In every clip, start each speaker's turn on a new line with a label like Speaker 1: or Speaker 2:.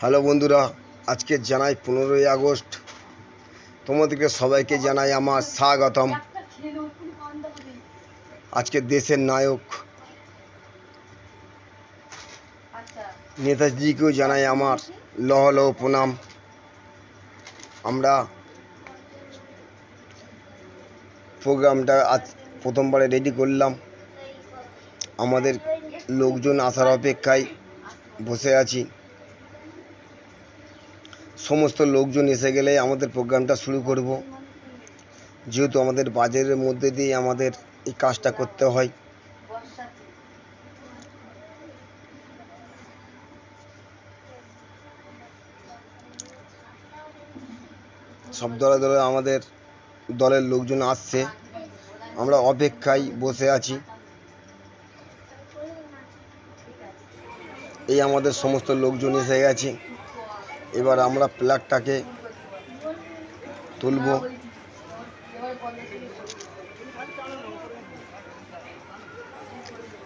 Speaker 1: Hello বন্ধুরা, আজকে জানাই পনেরোই আগস্ট। তোমাদেরকে সবাইকে জানাই আমার স্বাগতম। আজকে দেশের নায়ক নেতাজিকেও জানাই আমার লহ লহ প্রণাম। আমরা প্রোগ্রামটা আজ প্রথমবারে রেডি করলাম। আমাদের লোকজন আসার অপেক্ষায় বসে আছি। সমস্ত লোকজন এসে গেলে আমাদের প্রোগ্রামটা শুরু করব। যেহেতু আমাদের বাজারের মধ্যে দিয়ে আমাদের এই কাজটা করতে হয়। সব দলে দলে আমাদের দলের লোকজন আসছে। আমরা অপেক্ষায় বসে আছি। এই আমাদের সমস্ত লোকজন এসে গেছে। এবার আমরা প্লাগটাকে তুলব।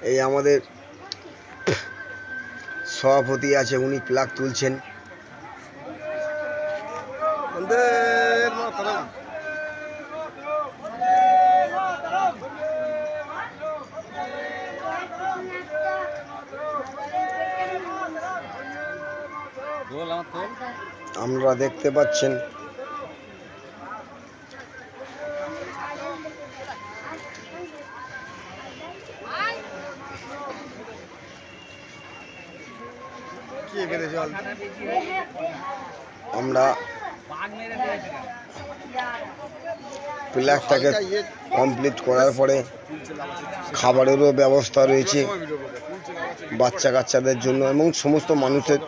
Speaker 1: এই আমাদের সভাপতি আছে উনি প্লাগ তুলছেন। আমরা দেখতে পাচ্ছেন। আমরা প্লাগটাকে কমপ্লিট করার পরে খাবারেরও ব্যবস্থা রয়েছে। বাচ্চা কাচ্চাদের জন্য এবং সমস্ত মানুষের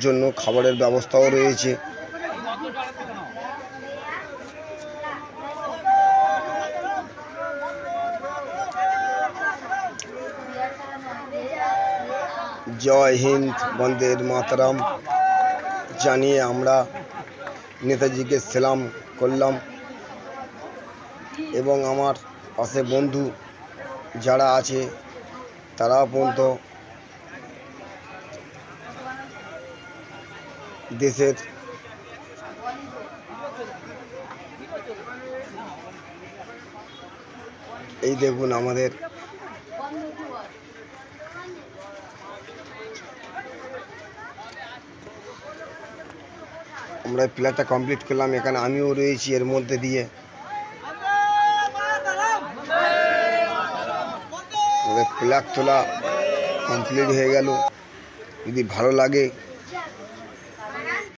Speaker 1: জন্য খাবারের ব্যবস্থাও রয়েছে। জয় হিন্দ বন্দের মাতরম। জানিয়ে আমরা নেতাজিকে সেলাম করলাম। এবং আমার পাশে বন্ধু যারা আছে তারা পর্যন্ত দেশের এই দেখুন আমাদের আমরা প্লেয়ারটা কমপ্লিট করলাম। এখানে আমিও রয়েছি এর মধ্যে দিয়ে। আমাদের তোলা কমপ্লিট হয়ে গেল। যদি ভালো লাগে